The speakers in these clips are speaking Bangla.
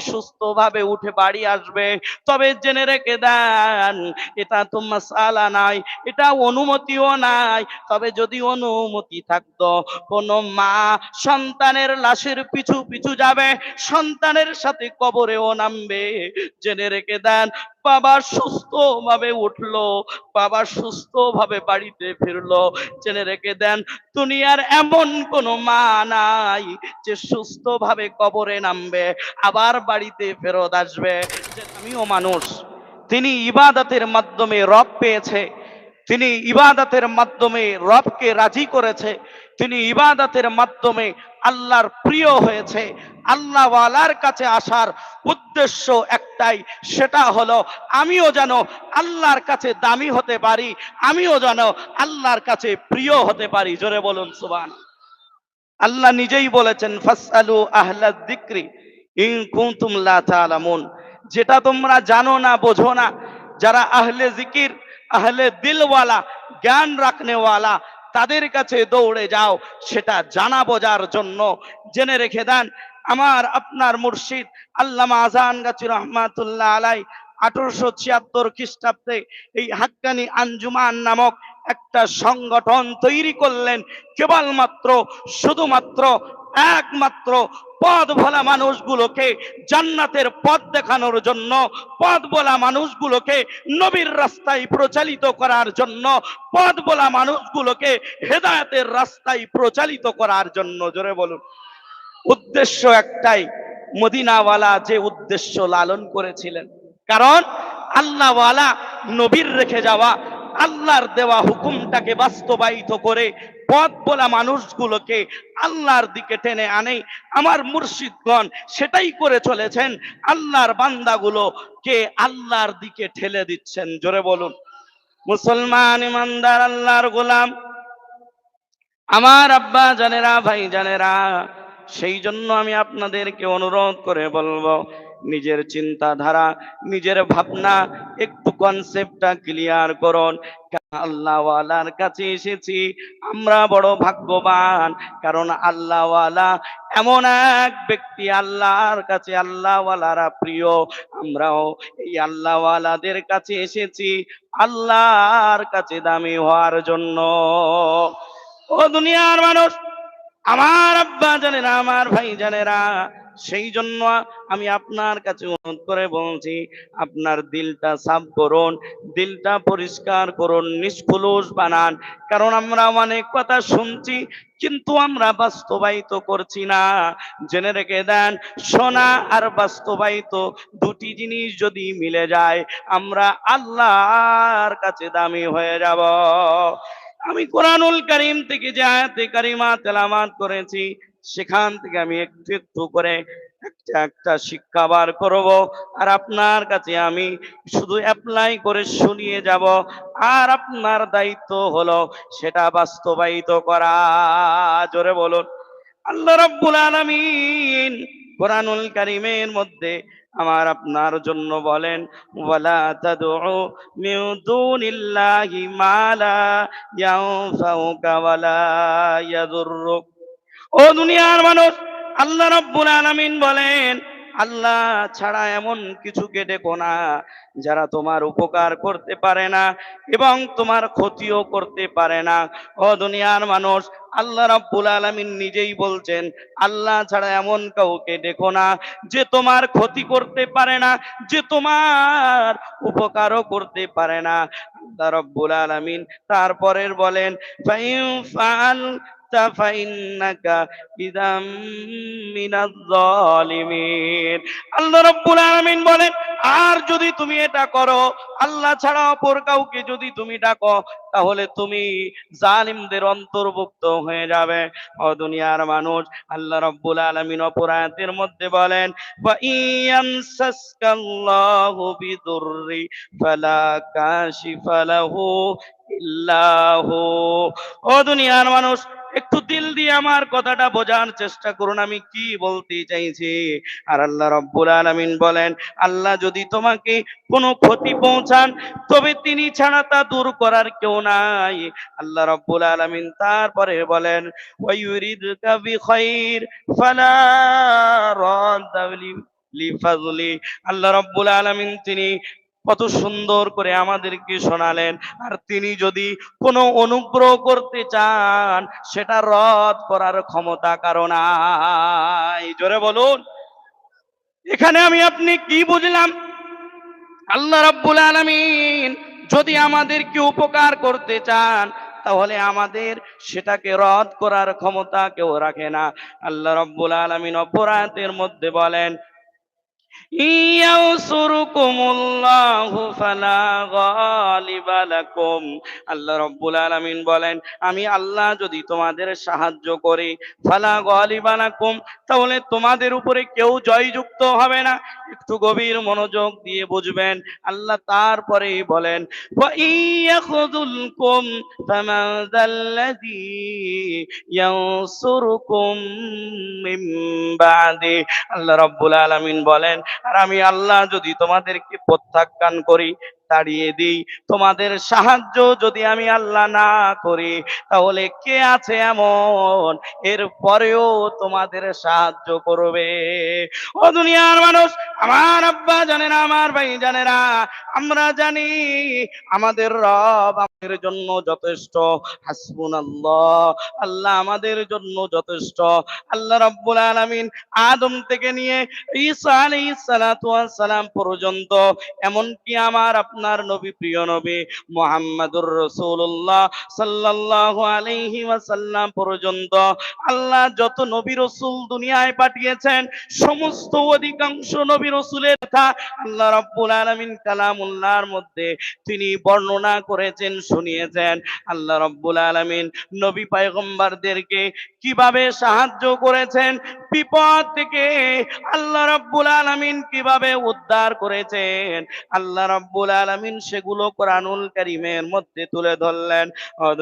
সুস্থভাবে উঠে বাড়ি আসবে। তবে জেনে রেখে দেন, এটা তো মশালা নাই, এটা অনুমতিও নাই। তবে যদি অনুমতি থাকতো, কোন মা সন্তানের লাশের পিছু পিছু যাবে, সন্তানের সাথে কবরেও নামবে। জেনে রেখে দেন বাবা সুস্থভাবে উঠল, বাবা সুস্থভাবে বাড়িতে ফিরলো। জেনে রেখে দেন, দুনিয়ার এমন কোনো মা নাই যে সুস্থভাবে কবরে নামবে, আবার বাড়িতে ফেরত আসবে। যে আমিও মানুষ, তিনি ইবাদতের মাধ্যমে রব পেয়েছে, তিনি ইবাদতের মাধ্যমে রবকে রাজি করেছে তিনি ইবাদতের মাধ্যমে আল্লাহর প্রিয় হয়েছে। আল্লাহওয়ালার কাছে আসার উদ্দেশ্য একটাই, সেটা হলো আমিও যেন আল্লাহর কাছে দামি হতে পারি, আমিও যেন আল্লাহর কাছে প্রিয় হতে পারি। জোরে বলুন সুবান আল্লাহ নিজেই বলেছেন, ফাসআলু আহলা যিকরি ইন কুনতুম লা তাআলামুন। যেটা তোমরা জানো না, বোঝো না, যারা আহলে জিকির আহলে দিলওয়ালা, জ্ঞান রাখনেওয়ালা তাদের কাছে দৌড়ে যাও, সেটা জানা বোঝার জন্য। জেনে রেখে দেন, আমার, আপনার মুর্শিদ আল্লামা আজান গাছি রহমাতুল্লাহ আলাই, আঠারোশো ছিয়াত্তর খ্রিস্টাব্দে এই হাক্কানি আঞ্জুমান নামক একটা সংগঠন তৈরি করলেন, কেবলমাত্র, শুধুমাত্র একমাত্র পদ ভোলা মানুষগুলোকে জান্নাতের পথ দেখানোর জন্য পদ বলা মানুষগুলোকে নবীর রাস্তায় প্রচালিত করার জন্য পদ বলা মানুষগুলোকে হেদায়তের রাস্তায় প্রচালিত করার জন্য। জোরে বলুন। উদ্দেশ্য একটাই, মদিনাওয়ালা যে উদ্দেশ্য লালন করেছিলেন। কারণ আল্লাহওয়ালা নবীর রেখে যাওয়া, আল্লাহর দেওয়া হুকুমটাকে বাস্তবায়িত করে পথ বলা মানুষগুলোকে আল্লাহর দিকে টেনে আনে। আমার মুর্শিদগণ সেটাই করে চলেছেন। আল্লাহর বান্দাগুলো কে আল্লাহর দিকে ঠেলে দিচ্ছেন। জোরে বলুন। মুসলমান, ইমানদার, আল্লাহর গোলাম। আমার আব্বা জানেরা, ভাই জানেরা, সেই জন্য আমি আপনাদেরকে অনুরোধ করে বলব নিজের চিন্তাধারা, নিজের ভাবনা, একটু কনসেপ্টটা ক্লিয়ার করুন। আল্লাহওয়ালার কাছে এসেছি? আমরা বড় ভাগ্যবান। কারণ আল্লাহওয়ালা এমন এক ব্যক্তি, আল্লাহর কাছে আল্লাহওয়ালারা প্রিয়। আমরাও এই আল্লাহওয়ালাদের কাছে এসেছি আল্লাহর কাছে দামি হওয়ার জন্য। ও দুনিয়ার মানুষ, আমার আব্বা জানেরা, আমার ভাই জানেরা সেই জন্য আমি আপনার কাছে অনুরোধ করে বলছি, আপনার দিলটা সাফ করুন, দিলটা পরিষ্কার করুন নিষ্কুলুস বানান। কারণ আমরা অনেক কথা শুনছি, কিন্তু আমরা বাস্তবায়িত করছি না। জেনে রেখে দেন, শোনা আর বাস্তবায়িত দুটি জিনিস যদি মিলে যায়, আমরা আল্লাহর কাছে দামি হয়ে যাব। আমি কোরআনুল করিম থেকে যে আয়াতে কারিমা তেলামাত করেছি সেখান থেকে আমি একটু একটু করে একটা একটা শিক্ষা বার করব। আর আপনার কাছে আমি শুধু অ্যাপ্লাই করে শুনিয়ে যাব। আর আপনার দায়িত্ব হলো সেটা বাস্তবায়িত করা। জোরে বলুন। আল্লাহ রাব্বুল আলামিন কোরআনুল কারিমের মধ্যে আমার আপনার জন্য বলেন, ওয়ালা তাদউ মিন দুনিল্লাহি মা লা ইয়ানফাউকা ওয়ালা ইয়াদুররুক। ও দুনিয়ার মানুষ আল্লাহ রব্বুল আলামিন বলেন আল্লাহ ছাড়া এমন কিছুকে ডেকো না। যারা তোমার উপকার করতে পারে না এবং তোমার ক্ষতিও করতে পারে না। ও দুনিয়ার মানুষ, আল্লাহ রাব্বুল আলামিন নিজেই বলছেন, আল্লাহ ছাড়া এমন কাউকে ডেকো না যে তোমার ক্ষতি করতে পারে না, যে তোমার উপকারও করতে পারে না। আল্লাহ রাব্বুল আলামিন তারপরের বলেন, ফাইন ফাল বলেন, আর যদি তুমি এটা করো। আল্লাহ ছাড়া অপর কাউকে যদি তুমি ডাকো তাহলে তুমি জালিমদের অন্তর্ভুক্ত হয়ে যাবে। ও দুনিয়ার মানুষ, আল্লাহ রাব্বুল আলামিন অপরাধের মধ্যে বলেন ফালা কাশিফা লাহু ইল্লাহু ও দুনিয়ার মানুষ, একটু দিল দিয়ে আমার কথাটা বোঝার চেষ্টা করুন, আমি কি বলতে চাইছি? আর আল্লাহ রব্বুল আলামিন বলেন, আল্লাহ যদি তোমাকে কোনো ক্ষতি পৌঁছান, তবে তিনি ছাড়া তা দূর করার কেউ নাই। আল্লাহ রব্বুল আলামিন তারপরে বলেন আল্লাহ রাব্বুল আলামিন তিনি কত সুন্দর করে আমাদেরকে শোনালেন। আর তিনি যদি কোনো অনুগ্রহ করতে চান, সেটা রদ করার ক্ষমতা কারণ জোরে বলুন। এখানে আমি আপনি কি বুঝলাম? আল্লাহ রাব্বুল আলামিন যদি আমাদেরকে উপকার করতে চান, তাহলে আমাদের সেটাকে রদ করার ক্ষমতা কেউ রাখে না। আল্লাহ রব্বুল আলমিন অপরাধের মধ্যে বলেন আল্লাহ রাব্বুল আলামিন বলেন, আমি আল্লাহ যদি তোমাদের সাহায্য করি, ফালা গালিবা লাকুম, তাহলে তোমাদের উপরে কেউ জয়যুক্ত হবে না। একটু গভীর মনোযোগ দিয়ে বুঝবেন, আল্লাহ তারপরেই বলেন আল্লাহ রাব্বুল আলামিন বলেন আর আমি আল্লাহ যদি তোমাদেরকে প্রত্যাখ্যান করি তাড়িয়ে দিই। তোমাদের সাহায্য যদি আমি আল্লাহ না করি, তাহলে কে আছে এমন? এর পরেও তোমাদের সাহায্য করবে। ও দুনিয়ার মানুষ, আমার আব্বা জানে না আমার ভাই জানে না আমরা জানি আমাদের রব আমাদের জন্য যথেষ্ট। হাসবুনাল্লাহ, আল্লাহ আল্লাহ আমাদের জন্য যথেষ্ট। আল্লাহ রাব্বুল আলামিন আদম থেকে নিয়ে ঈসা আলাইহিস সালাম পর্যন্ত, এমনকি আমার আপনার নবী, প্রিয় নবী মুহাম্মাদুর রাসূলুল্লাহ সাল্লাল্লাহু আলাইহি ওয়াসাল্লাম পর্যন্ত আল্লাহ যত নবী রাসূল দুনিয়ায় পাঠিয়েছেন, সমস্ত অধিকাংশ নবী রাসূলের কথা আল্লাহ রাব্বুল আলামিন কালামুল্লাহর মধ্যে তিনি বর্ণনা করেছেন, শুনিয়েছেন। আল্লাহ রাব্বুল আলামিন নবী পয়গম্বরদেরকে কীভাবে সাহায্য করেছেন, বিপদ থেকে আল্লাহ রাব্বুল আলামিন কীভাবে উদ্ধার করেছেন, আল্লাহ রাব্বুল আলামিন সেগুলো কোরআনুল করিমের মধ্যে তুলে ধরলেন।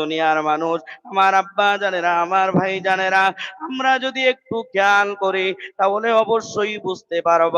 দুনিয়ার মানুষ, আমার আব্বা জানেরা, আমার ভাই জানেরা, আমরা যদি একটু খেয়াল করি, তাহলে অবশ্যই বুঝতে পারব।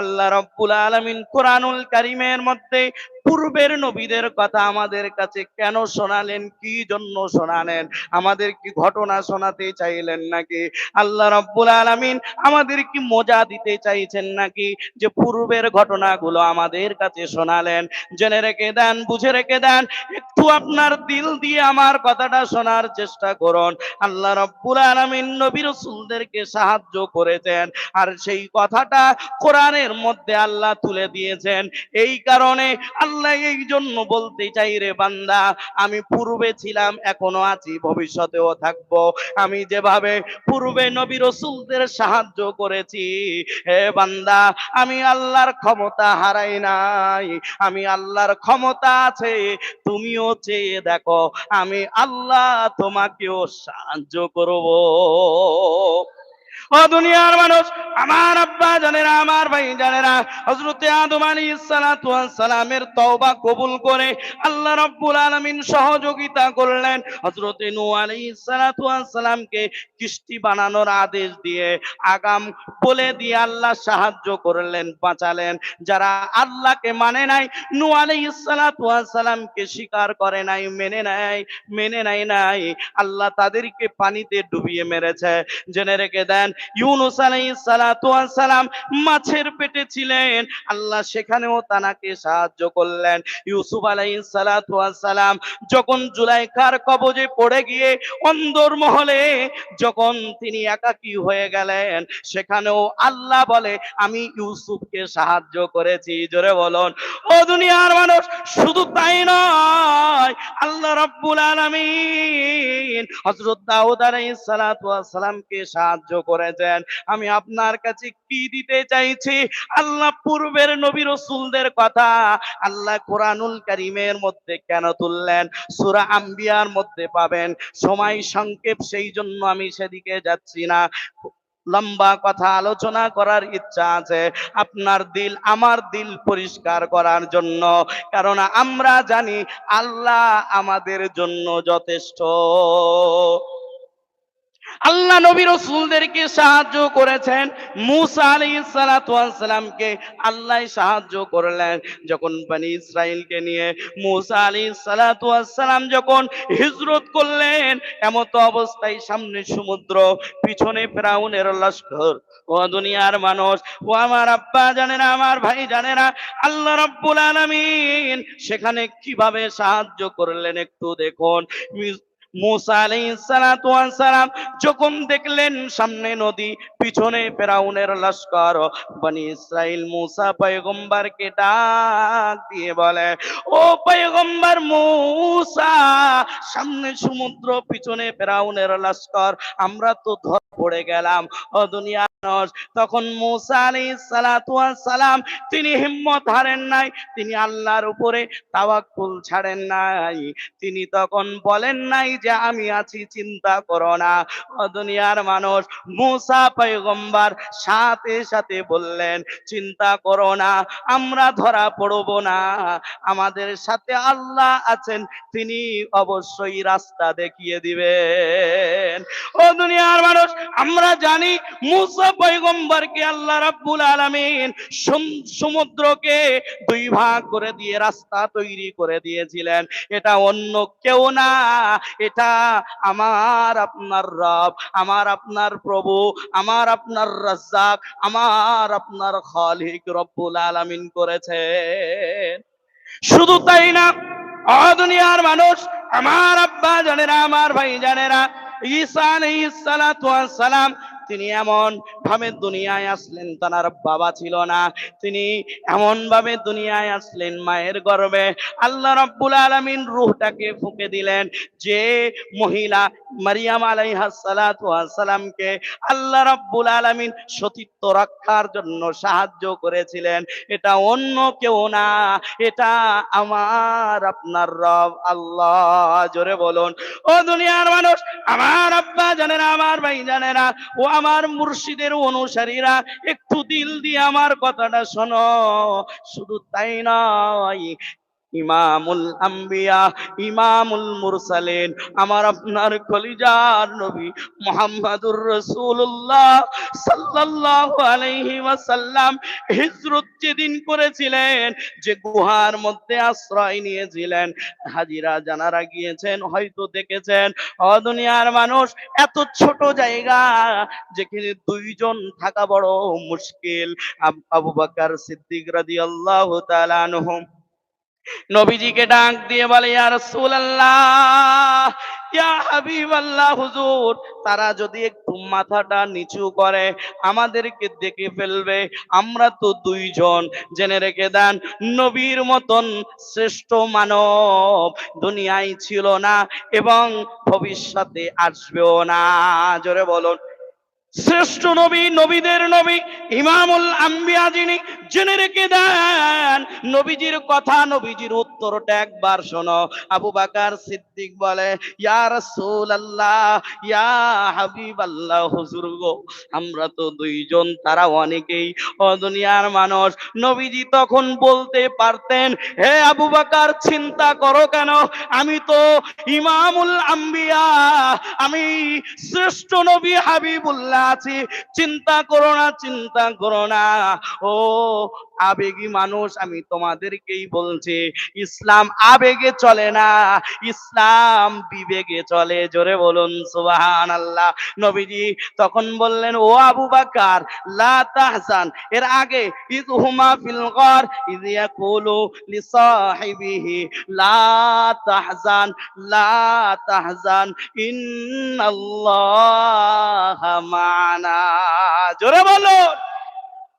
আল্লাহ রব্বুল আলামিন কোরআনুল করিমের মধ্যে পূর্বের নবীদের কথা আমাদের কাছে কেন শোনালেন? কি জন্য শোনালেন? আমাদের কি ঘটনা শোনাতে চাইলেন নাকি? আল্লাহ রাব্বুল আলামিন আমাদের কি মজা দিতে চাইছেন নাকি? যে পূর্বের ঘটনাগুলো আমাদের কাছে শোনালেন। জেনে রেখে দেন, বুঝে রেখে দেন, একটু আপনার দিল দিয়ে আমার কথাটা শোনার চেষ্টা করুন। আল্লাহ রাব্বুল আলামিন নবী রাসূলদেরকে সাহায্য করেছেন আর সেই কথাটা কোরআনের মধ্যে আল্লাহ তুলে দিয়েছেন। এই কারণে আল্লাহ এই জন্য বলতে চাই রে বান্দা, আমি পূর্বে ছিলাম, এখনও আছি, ভবিষ্যতেও থাকব। আমি যেভাবে পূর্বে নবী রসুলদের সাহায্য করেছি, হে বান্দা, আমি আল্লাহর ক্ষমতা হারাই নাই, আমি আল্লাহর ক্ষমতা আছে, তুমিও চেয়ে দেখো, আমি আল্লাহ তোমাকেও সাহায্য করব। ও দুনিয়ার মানুষ, আমার আব্বা জানে না আমার ভাই জানে না হযরতে আদম ওয়াস সালামের তওবা কবুল করে আল্লাহ রাব্বুল আলামিন সহযোগিতা করলেন। হযরতে নূহ ওয়াস সালামকে কিস্তি বানানোর আদেশ দিয়ে আগাম বলে দিয়ে আল্লাহ সাহায্য করলেন, বাঁচালেন। যারা আল্লাহকে মানে নাই, নূহ ওয়াস সালামকে স্বীকার করে নাই, মেনে নাই মেনে নাই নাই, আল্লাহ তাদেরকে পানিতে ডুবিয়ে মেরেছে। জেনে রেখে দেন ইউনুস সালাম মাছের পেটে ছিলেন। আল্লাহ সেখানেও তানাকে সাহায্য করলেন। ইউসুফ সালাম যখন জুলাইখার কবজে পড়ে গিয়ে অন্দর মহলে যখন তিনি একাকী হয়ে গেলেন, সেখানেও আল্লাহ বলে, আমি ইউসুফকে সাহায্য করেছি। জোরে বলুন, ও দুনিয়ার মানুষ, শুধু তাই নয়, আল্লাহ রাব্বুল আলামিন হযরত দাউদ আলাইহিস সালাতু সালামকে সাহায্য করেছেন আমি আপনার কাছে কি দিতে চাইছি? আল্লাহ পূর্বের নবী রসুলদের কথা আল্লাহ কোরআনুল কারীমের মধ্যে কেন তুললেন? সূরা আম্বিয়ার মধ্যে পাবেন। সময় সংক্ষেপ, সেই জন্য আমি সেদিকে যাচ্ছি না। লম্বা কথা আলোচনা করার ইচ্ছা আছে। আপনার দিল, আমার দিল পরিষ্কার করার জন্য। কারণ আমরা জানি আল্লাহ আমাদের জন্য যথেষ্ট। আল্লাহ নবী রসুলদেরকে সাহায্য করেছেন। মুসা আলী সালাতামকে আল্লাহ সাহায্য করলেন। যখন বানি ইসরায়েলকে নিয়ে মুসা আলী সালাতাম যখন হিজরত করলেন, এমত অবস্থায় সামনে সমুদ্র, পিছনে ফেরাউনের লস্কর। ও দুনিয়ার মানুষ, ও আমার আব্বা জানে না আমার ভাই জানে না আল্লাহ রাব্বুল আলামিন সেখানে কীভাবে সাহায্য করলেন একটু দেখুন। মুসা যখন দেখলেন সামনে নদী, পিছনে ফেরাউনের লস্কর, বনি ইসরাইল মুসা পয়গম্বরকে ডাক দিয়ে বলে, ও পয়গম্বর মুসা, সামনে সমুদ্র, পিছনে পেরাউনের লস্কর, আমরা তো ধর পড়ে গেলাম। ও দুনিয়া তখন মুসা সালাম, তিনি হিম্মত হারেন নাই, তিনি আল্লাহর উপরে তাওয়াক্কুল ছাড়েন নাই। তিনি তখন বলেন নাই যে, আমি আছি, চিন্তা করো না। দুনিয়ার মানুষ, মুসা সাথে সাথে বললেন, চিন্তা করো না, আমরা ধরা পড়ব না। আমাদের সাথে আল্লাহ আছেন, তিনি অবশ্যই রাস্তা দেখিয়ে দিবেন। ও দুনিয়ার মানুষ, আমরা জানি মুসা পয়গম্বরকে আল্লাহ রাব্বুল আলামিন সম- সমুদ্রকে দুই ভাগ করে দিয়ে রাস্তা তৈরি করে দিয়েছিলেন। এটা অন্য কেউ না, এটা আমার আপনার রব, আমার আপনার প্রভু, আমার আপনার রাজ্জাক, আমার আপনার খালিক রব্বুল শুধু তাই না অদুনিয়ার মানুষ, আমার আব্বা জানে না আমার ভাই জানে না ঈসা আলাইহিস সালাম তিনি এমন ভাবে দুনিয়ায় আসলেন তার বাবা ছিল না। তিনি এমন ভাবে দুনিয়ায় আসলেন মায়ের গর্ভে আল্লাহ রাব্বুল আলামিন রূহটাকে ফুঁকে দিলেন। যে মহিলা মারিয়াম আলাইহাস সালাতু ওয়াস সালামকে আল্লাহ রাব্বুল আলামিন সতীত্ব রক্ষার জন্য সাহায্য করেছিলেন। এটা অন্য কেউ না, এটা আমার আপনার রব। আল্লাহ, জোরে বলুন। ও দুনিয়ার মানুষ, আমার আব্বা জানে না আমার ভাই জানে না ও আমার মুর্শিদের অনুসারীরা একটু দিল দিয়ে আমার কথাটা শোনো। শুধু তাই নয় ইমামুল আম্বিয়া, ইমামুল মুরসালিন, আমার আপনার কলিজার নবী মুহাম্মাদুর রাসূলুল্লাহ সাল্লাল্লাহু আলাইহি ওয়াসাল্লাম হিজরত যেদিন করেছিলেন, যে গুহার মধ্যে আশ্রয় নিয়েছিলেন, হাজিরা জানারা গিয়েছেন, হয়তো দেখেছেন অদুনিয়ার মানুষ এত ছোট জায়গা যেখানে দুইজন থাকা বড় মুশকিল। আব- বকর সিদ্দিক রাদিয়াল্লাহু তাআলা আনহু নবীজিকে ডাক দিয়ে বলে, ইয়া হুজুর, তারা যদি একটু মাথাটা নিচু করে, আমাদেরকে দেখে ফেলবে। আমরা তো দুইজন, জেনে রেখে দেন, নবীর মতন শ্রেষ্ঠ মানব দুনিয়ায় ছিল না এবং ভবিষ্যতে আসবেও না। জোরে বলুন। শ্রেষ্ঠ নবী, নবীদের নবী, ইমামুল আম্বিয়া যিনি জেনে রেখে দেন। নবীজির কথা, নবীজির উত্তরটা একবার শোনো। আবু বাকার সিদ্দিক বলে, ইয়া রাসূলুল্লাহ, ইয়া হাবিবাল্লাহ, হুজুর গো, আমরা তো দুইজন, তারা অনেকেই ও দুনিয়ার মানুষ। নবীজি তখন বলতে পারতেন, হে আবু বাকার, চিন্তা করো কেন? আমি তো ইমামুল আম্বিয়া, আমি শ্রেষ্ঠ নবী হাবিবুল্লাহ আছি। চিন্তা করো না, চিন্তা করো না। ও আবেগী মানুষ, আমি তোমাদেরকেই বলছি, ইসলাম আবেগে চলে না, ইসলাম বিবেকে চলে। জোরে বলুন সুবাহান আল্লাহ নবীজি তখন বললেন, ও আবু বাকার, লা তাহজান, এর আগে, ইদ হুমা ফিল গর, ইদ ইয়াকুলু লিসাহিবিহি লা তাহজান লা তাহজান, ইন্নাল্লাহ মানা। জোরে বলো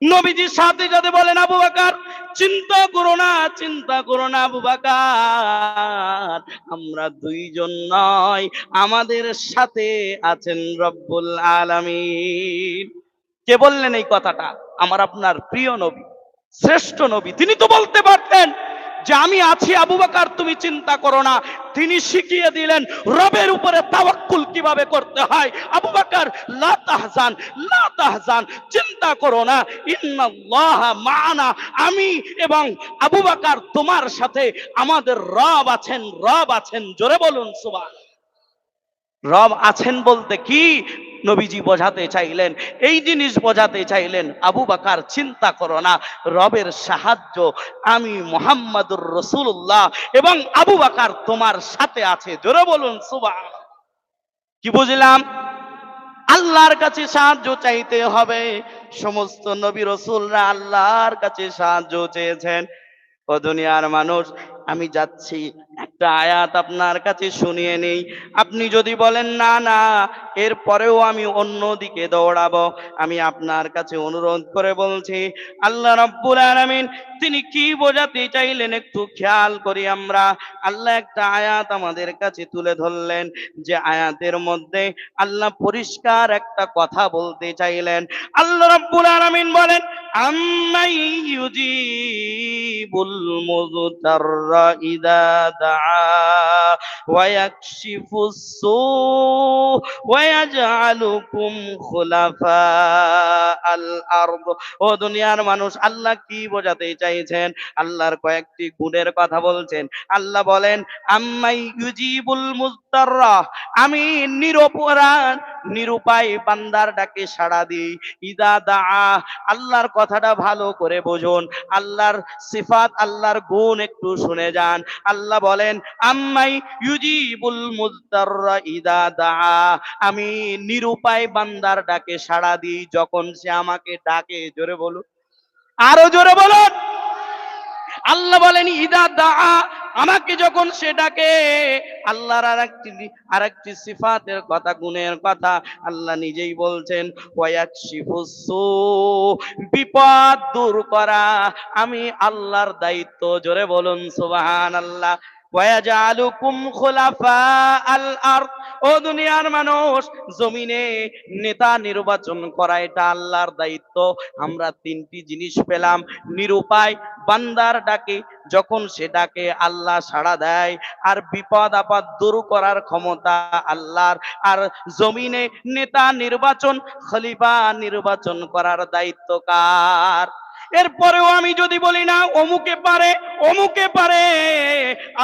নবীজির সাথে সাথে বলেন, আবু বাকার, চিন্তা করো না, চিন্তা করো না, আবু বাকার। আমরা দুইজন নয়, আমাদের সাথে আছেন রব্বুল আলামিন। কে বললেন এই কথাটা? আমার আপনার প্রিয় নবী, শ্রেষ্ঠ নবী, তিনি তো বলতে পারতেন যে আমি আছি আবু বাকার, তুমি চিন্তা করো না। তিনি শিখিয়ে দিলেন, রবের উপরে তাওয়াক্কুল কীভাবে করতে হয়। আবু বাকার, লা তাহজান লা তাহজান, চিন্তা করো না। ইন্নাল্লাহ মানা আমি এবং আবু বাকার তোমার সাথে আমাদের রব আছেন রব আছেন। জোরে বলুন, সুবহান। রব আছেন বলতে কি? নবীজি বোঝাতে চাইলেন, এই জিনিস বোঝাতে চাইলেন, আবু বাকার চিন্তা করো না, রবের সাহায্য আমি মোহাম্মদুর রসুল্লাহ এবং আবু বাকার তোমার সাথে আছে। জোরে বলুন সুবাহ কি বুঝলাম? আল্লাহর কাছে সাহায্য চাইতে হবে। সমস্ত নবী রসুলরা আল্লাহর কাছে সাহায্য চেয়েছেন। ও দুনিয়ার মানুষ, আমি যাচ্ছি একটা আয়াত আপনার কাছে শুনিয়ে নেই। আপনি যদি বলেন, না না এরপরেও আমি অন্য দিকে দৌড়াবো। আমি আপনার কাছে অনুরোধ করে বলছি, আল্লাহ রাব্বুল আলামিন, তিনি কি বোঝাতে চাইলেন একটু খেয়াল করি আমরা? আল্লাহ একটা আয়াত আমাদের কাছে তুলে ধরলেন, যে আয়াতের মধ্যে আল্লাহ পরিষ্কার একটা কথা বলতে চাইলেন। আল্লাহ রাব্বুল আলামিন বলেন, আম্মাই ইউজিবুল মুযতাররা ইদা ইয়াজআলুকুম খুলাফা আল আরদ ও দুনিয়ার মানুষ, আল্লাহ কি বোঝাতে চাইছেন? আল্লাহর কয়েকটি গুণের কথা বলছেন। আল্লাহ বলেন, আম্মাই ইউজিবুল মুযতাররা আমি নিরপরাধ, নিরুপায় বান্দার ডাকে সাড়া দিই। ইদা দা আল্লাহর কথাটা ভালো করে বুঝুন। আল্লাহর সিফাত, আল্লাহর গুণ একটু শুনে যান। আল্লাহ বলেন আম্মাই ইউজিবুল মুদ্দাররা ইদা দা আমি নিরুপায় বান্দার ডাকে সাড়া দিই যখন সে আমাকে ডাকে। জোরে বলুন। আরও জোরে বলুন। আল্লাহ বলেন, ইদা দা আমাকে যখন সে ডাকে, আল্লাহর আরেকটি আরেকটি সিফাতের কথা, গুণের কথা আল্লাহ নিজেই বলছেন বিপদ দূর করা। আমি আল্লাহর দায়িত্ব। জোরে বলুন, সুবহানাল্লাহ। ও দুনিয়ার মানুষ, জমিনে নেতা নির্বাচন করা, এটা আল্লাহর দায়িত্ব। আমরা তিনটি জিনিস পেলাম, নিরুপায় বান্দার ডাকে, যখন সে ডাকে আল্লাহ সাড়া দেয়, আর বিপদ আপদ দূর করার ক্ষমতা আল্লাহর। আর জমিনে নেতা নির্বাচন, খলিফা নির্বাচন করার দায়িত্ব কার? এরপরেও আমি যদি বলি না, অমুকে পারে অমুকে পারে,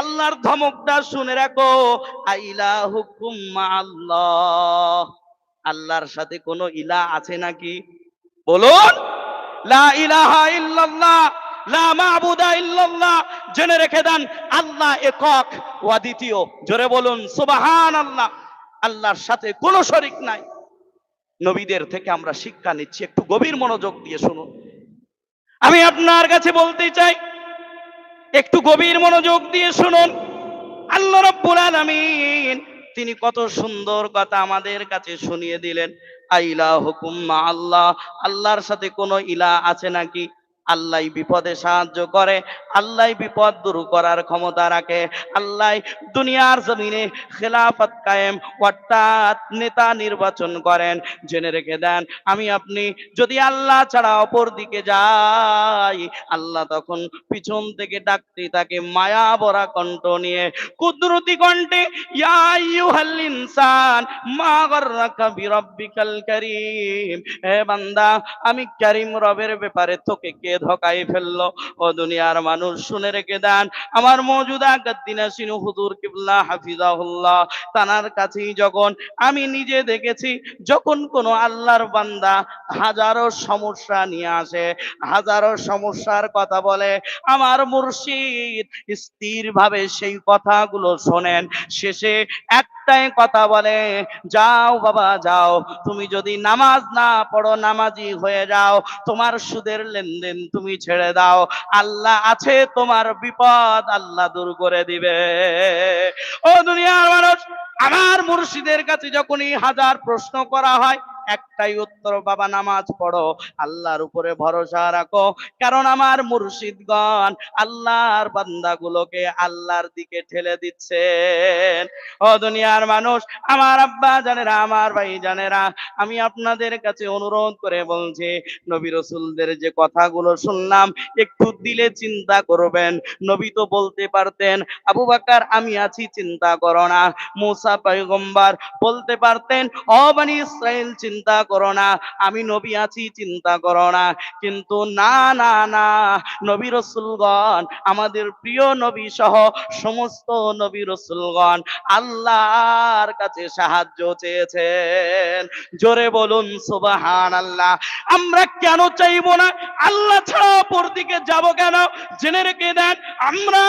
আল্লাহর ধমকটা শুনে রাখো আইলা হুকুম আল্লাহ আল্লাহর সাথে কোনো ইলা আছে নাকি? বলুন। জেনে রেখে দেন, আল্লাহ একক ওয়া দ্বিতীয় জোরে বলুন সুবহান আল্লাহ আল্লাহর সাথে কোনো শরিক নাই। নবীদের থেকে আমরা শিক্ষা নিচ্ছি, একটু গভীর মনোযোগ দিয়ে শুনুন। আমি আপনার কাছে বলতে চাই, একটু গভীর মনোযোগ দিয়ে শুনুন। আল্লাহ রব্বুল আলামিন, তিনি কত সুন্দর কথা আমাদের কাছে শুনিয়ে দিলেন। আইলা হুকুম আল্লাহ, আল্লাহর সাথে কোনো ইলা আছে নাকি? আল্লাহ বিপদে সাহায্য করে, আল্লাহ বিপদ দূর করার ক্ষমতা রাখে, আল্লাহ দুনিয়ার জমিনে খেলাফত কায়েম, অর্থাৎ নেতা নির্বাচন করেন, জেনে রেখে দেন, আমি আপনি যদি আল্লাহ ছাড়া অপর দিকে যাই, আল্লাহ তখন পিছন থেকে ডাকতে তাকে মায়া ভরা কণ্ঠ নিয়ে, কুদরতি কণ্ঠে, ইয়া আইয়ুহাল ইনসান, মা গররাকা বিরাব্বিকাল কারীম, হে বান্দা, আমি কারীম রবের ব্যাপারে তোকে কে ধকাই ফেলল। ও দুনিয়ার মানুষ, শুনে রেখে দেন, আমার মৌজুদা গাদ্দিনা সিনু হুজুর কিবলা হাফিজাহুল্লাহ। তানার কাছেই যখন আমি নিজে দেখেছি, যখন কোনো আল্লাহর বান্দা হাজারো সমস্যা নিয়ে আসে, হাজারো সমস্যার কথা বলে, আমার মুর্শিদ স্থির ভাবে সেই কথাগুলো শোনেন। শেষে একটাই কথা বলে, যাও বাবা, যাও। তুমি যদি নামাজ না পড়ো, নামাজি হয়ে যাও। তোমার সুদের লেনদেন তুমি ছেড়ে দাও। আল্লাহ আছে তোমার বিপদ, আল্লাহ দূর করে দিবে। ও দুনিয়ার মানুষ আমার মুর্শিদের কাছে যখনই হাজার প্রশ্ন করা হয়, একটাই উত্তর, বাবা, নামাজ পড়ো। আল্লাহর উপরে ভরসা রাখো। কারণ আমার মুর্শিদগণ আল্লাহর বান্দাগুলোকে আল্লাহর দিকে ঠেলে দিচ্ছেন। ও দুনিয়ার মানুষ, আমার আব্বা জানেরা, আমার ভাই জানেরা, আমি আপনাদের কাছে অনুরোধ করে বলছি, নবী রসুলদের যে কথাগুলো শুনলাম, একটু দিলে চিন্তা করবেন। নবী তো বলতে পারতেন, আবু বাকার, আমি আছি, চিন্তা করো না। মুসা পয়গম্বর। বলতে পারতেন চিন্তা চিন্তা করো না। আমি নবী আছি, চিন্তা করো না। কিন্তু না না না, নবী রসুলগণ, আমাদের প্রিয় নবী সহ সমস্ত নবী রসুলগণ আল্লাহর কাছে সাহায্য চেয়েছেন। জোরে বলুন সুবাহান আল্লাহ আমরা কেন চাইব না? আল্লাহ ছাড়া অপর দিকে যাব কেন? জেনে রেখে দেন, আমরা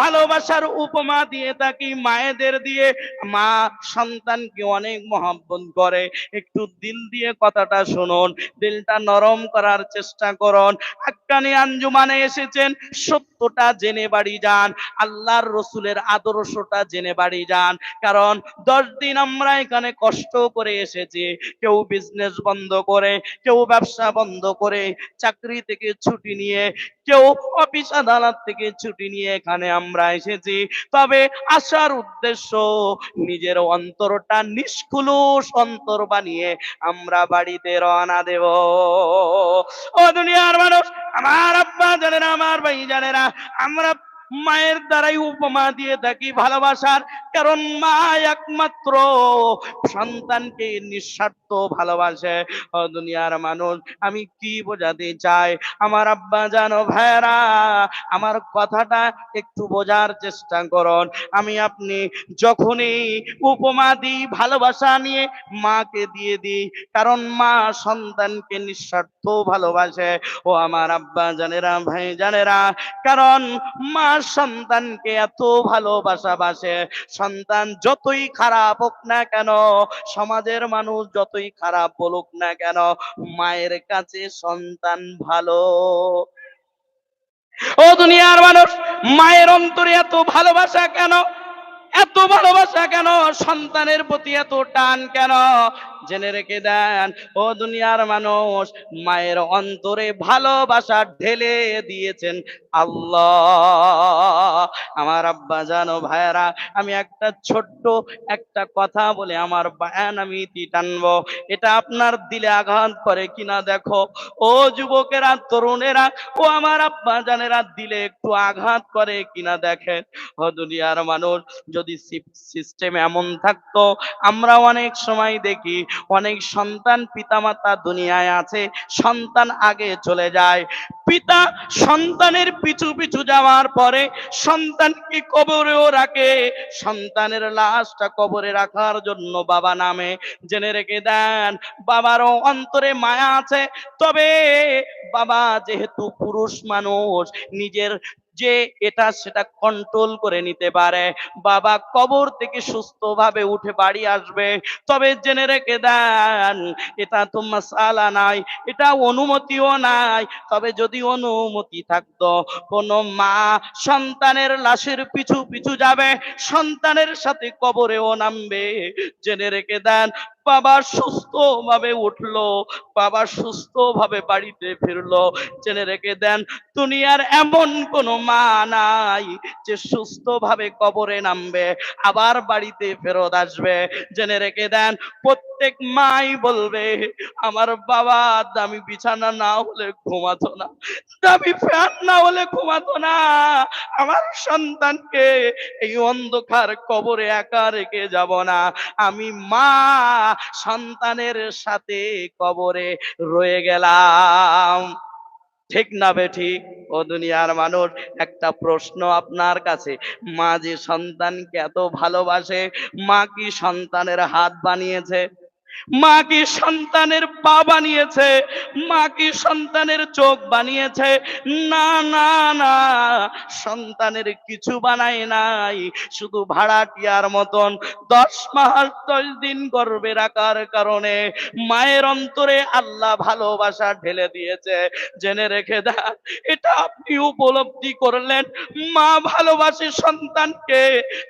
ভালোবাসার উপমা দিয়ে থাকি, মায়েদের দিয়ে মা সন্তানকে অনেক মহব্বত করে। একটু দিল দিয়ে কথাটা শুনুন, দিলটা নরম করার চেষ্টা করুন। আক্কানি আঞ্জুমানে এসেছেন, সত্যটা জেনে বাড়ি যান, আল্লাহর রসুলের আদর্শটা জেনে বাড়ি যান। কারণ দশ দিন আমরা এখানে কষ্ট করে এসেছি, কেউ বিজনেস বন্ধ করে, কেউ ব্যবসা বন্ধ করে, চাকরি থেকে ছুটি নিয়ে, কেউ অফিস আদালত থেকে ছুটি নিয়ে এখানে আমরা এসেছি। তবে আসার উদ্দেশ্য নিজের অন্তরটা নিষ্কুলুষ অন্তর বানিয়ে আমরা বাড়িতে রওনা দেব। ও দুনিয়ার মানুষ, আমার আব্বা জানে না আমার ভাই জানে না আমরা মায়ের দ্বারাই উপমা দিয়ে থাকি ভালোবাসার। কারণ মা একমাত্র সন্তানকে নিঃস্বার্থ ভালোবাসে। দুনিয়ার মানুষ, আমি কি বোঝাতে চাই? আমার আব্বা জানো ভাইরা আমার কথাটা একটু বোঝার চেষ্টা করুন। আমি আপনি যখনই উপমা দিই, ভালোবাসা নিয়ে মাকে দিয়ে দিই, কারণ মা সন্তানকে নিঃস্বার্থ ভালোবাসে। ও আমার আব্বা জানেরা, ভাই জানেরা, কারণ মা সন্তানকে এত ভালোবাসা বাসে। সন্তান যতই খারাপ হোক না কেন, সমাজের মানুষ যতই খারাপ বলুক না কেন, মায়ের কাছে সন্তান ভালো। ও দুনিয়ার মানুষ, মায়ের অন্তরে এত ভালোবাসা কেন? এত ভালোবাসা কেন? সন্তানের প্রতি এত টান কেন? জেনে রেখে দেন, ও দুনিয়ার মানুষ, মায়ের অন্তরে ভালোবাসা ঢেলে দিয়েছেন আল্লাহ। আমার আব্বা জানো ভাইয়েরা, আমি একটা ছোট্ট একটা কথা বলে আমার বায়ান আমি ইতি টানবো। এটা আপনার দিলে আঘাত করে কিনা দেখো। ও যুবকেরা, তরুণেরা, ও আমার আব্বা জানেরা দিলে একটু আঘাত করে কিনা দেখেন। ও দুনিয়ার মানুষ যদি সিস্টেম এমন থাকতো, আমরা অনেক সময় দেখি অনেক সন্তান পিতামাতা দুনিয়ায় আছে, সন্তান আগে চলে যায়। পিতা সন্তানের পিছু পিছু যাওয়ার পরে সন্তানকে কবরেও রাখে। সন্তানের লাশটা কবরে রাখার জন্য বাবা নামে। জেনে রেখে দেন, বাবারও অন্তরে মায়া আছে। তবে বাবা যেহেতু পুরুষ মানুষ, নিজের যে এটা সেটা কন্ট্রোল করে নিতে পারে। বাবা কবর থেকে সুস্থভাবে উঠে বাড়ি আসবে। তবে জেনে রেখে দেন, এটা তো মাসালা নাই, এটা অনুমতিও নাই। তবে যদি অনুমতি থাকতো, কোনো মা সন্তানের লাশের পিছু পিছু যাবে, সন্তানের সাথে কবরেও নামবে। জেনে রেখে দেন বাবা সুস্থ ভাবে উঠল, বাবা সুস্থ ভাবে বাড়িতে ফিরলো। জেনে রেখে দেন, দুনিয়ার এমন কোনো মা নাই যে সুস্থ ভাবে কবরে নামবে, আবার বাড়িতে ফেরত আসবে। জেনে রেখে দেন, প্রত্যেক মাই বলবে, আমার বাবা, দামি বিছানা না হলে ঘুমাতো না, দামি ফ্যান না হলে ঘুমাতো না, আমার সন্তানকে এই অন্ধকার কবরে একা রেখে যাব না, আমি মা সন্তানের সাথে কবরে রয়ে গেলাম। ঠিক না বে ঠিক? ও দুনিয়ার মানুষ, একটা প্রশ্ন আপনার কাছে। মা যে সন্তানকে এত ভালোবাসে, মা কি সন্তানের হাত বানিয়েছে? মা কি সন্তানের পা বানিয়েছে? মা কি সন্তানের চোখ বানিয়েছে? না না না, সন্তানের কিছু বানায় নাই। শুধু ভাড়াটিয়ার মতন দশ মাস, দশ দিন গর্বে রাখার কারণে মায়ের অন্তরে আল্লাহ ভালোবাসা ঢেলে দিয়েছে। জেনে রেখে দেন এটা আপনি উপলব্ধি করলেন। মা ভালোবাসে সন্তানকে।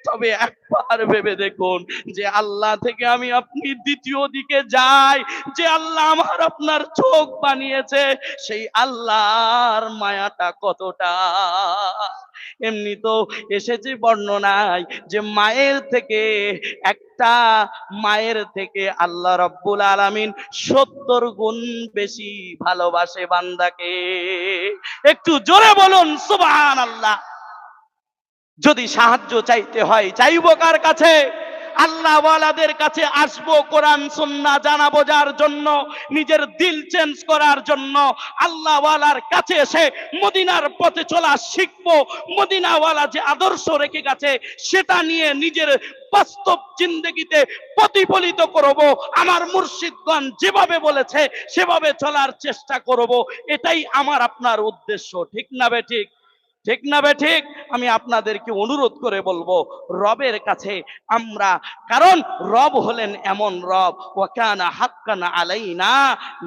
তবে একবার ভেবে দেখুন যে আল্লাহ থেকে আমি আপনি দ্বিতীয় দিকে যাই যে আল্লাহ আমার আপনার চোখ বানিয়েছে, সেই আল্লাহর মায়াটা কতটা? এমনি তো এসেছে বর্ণনায় যে মায়ের থেকে, একটা মায়ের থেকে আল্লাহ রব্বুল আলামিন সত্তর গুণ বেশি ভালোবাসে বান্দাকে। একটু জোরে বলুন সুবহান আল্লাহ যদি সাহায্য চাইতে হয়, চাইব কার কাছে? আল্লাহওয়ালাদের কাছে আসব কোরআন, সুন্না জানা বোঝার জন্য, নিজের দিল চেঞ্জ করার জন্য। আল্লাহওয়ালার কাছে এসে মদিনার পথে চলা শিখব। মদিনাওয়ালা যে আদর্শ রেখে গেছে, সেটা নিয়ে নিজের বাস্তব জিন্দগিতে প্রতিফলিত করব। আমার মুর্শিদগণ যেভাবে বলেছে, সেভাবে চলার চেষ্টা করব। এটাই আমার আপনার উদ্দেশ্য, ঠিক না বে ঠিক? ঠিক না বে ঠিক? আমি আপনাদেরকে অনুরোধ করে বলব, রবের কাছে আমরা, কারণ রব হলেন এমন রব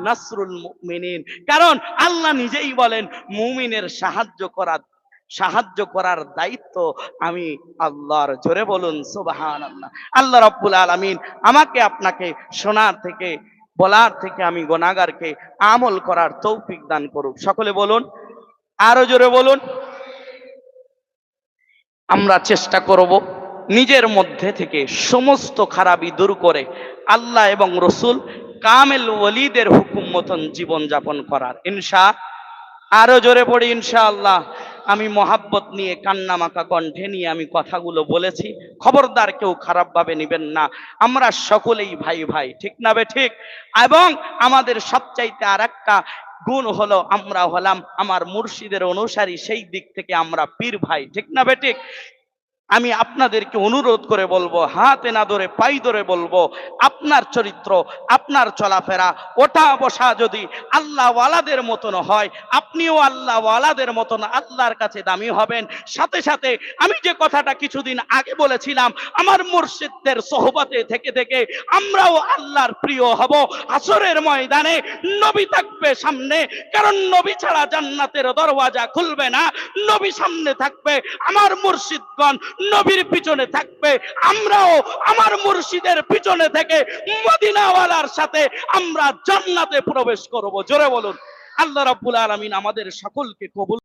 নাসরুল মুমিনিন। কারণ আল্লাহ নিজেই বলেন, মুমিনের সাহায্য করা সাহায্য করার দায়িত্ব আমি আল্লাহর। জোরে বলুন সুবাহান আল্লাহ আল্লাহ রব্বুল আলামিন আমাকে আপনাকে শোনার থেকে, বলার থেকে আমি গোনাগারকে আমল করার তৌফিক দান করুক। সকলে বলুন, আরও জোরে বলুন। আমরা চেষ্টা করব নিজের মধ্যে থেকে সমস্ত খারাপি দূর করে আল্লাহ এবং রসুল কামেল ওলিদের হুকুম মতন জীবন যাপন করার। ইনশা, আরও জোরে পড়ি ইনশাআল্লাহ। আমি মহাব্বত নিয়ে, কান্নামাকা কণ্ঠে নিয়ে আমি কথাগুলো বলেছি। খবরদার কেউ খারাপভাবে নেবেন না। আমরা সকলেই ভাই ভাই, ঠিক না বে ঠিক? এবং আমাদের সবচাইতে আর একটা গুণ হলো আমরা হলাম আমার মুর্শিদের অনুসারী, সেই দিক থেকে আমরা পীর ভাই। ঠিক না বে ঠিক? আমি আপনাদেরকে অনুরোধ করে বলব, হাতে না ধরে পাই ধরে বলব, আপনার চরিত্র, আপনার চলাফেরা ওটা বসা যদি আল্লাহ ওয়ালাদের মতন হয়, আপনিও আল্লাহ ওয়ালাদের মতন আল্লাহর কাছে দামি হবেন। সাথে সাথে আমি যে কথাটা কিছুদিন আগে বলেছিলাম, আমার মুর্শিদদের সোহবতে থেকে থেকে আমরাও আল্লাহর প্রিয় হব। আসরের ময়দানে নবী থাকবে সামনে, কারণ নবী ছাড়া জান্নাতের দরওয়াজা খুলবে না। নবী সামনে থাকবে আমার মুর্শিদগণ নবীর পিছনে থাকবে। আমরাও আমার মুর্শিদের পিছনে থেকে মদিনাওয়ালার সাথে আমরা জান্নাতে প্রবেশ করব। জোরে বলুন। আল্লাহ রাব্বুল আলামিন আমাদের সকলকে কবুল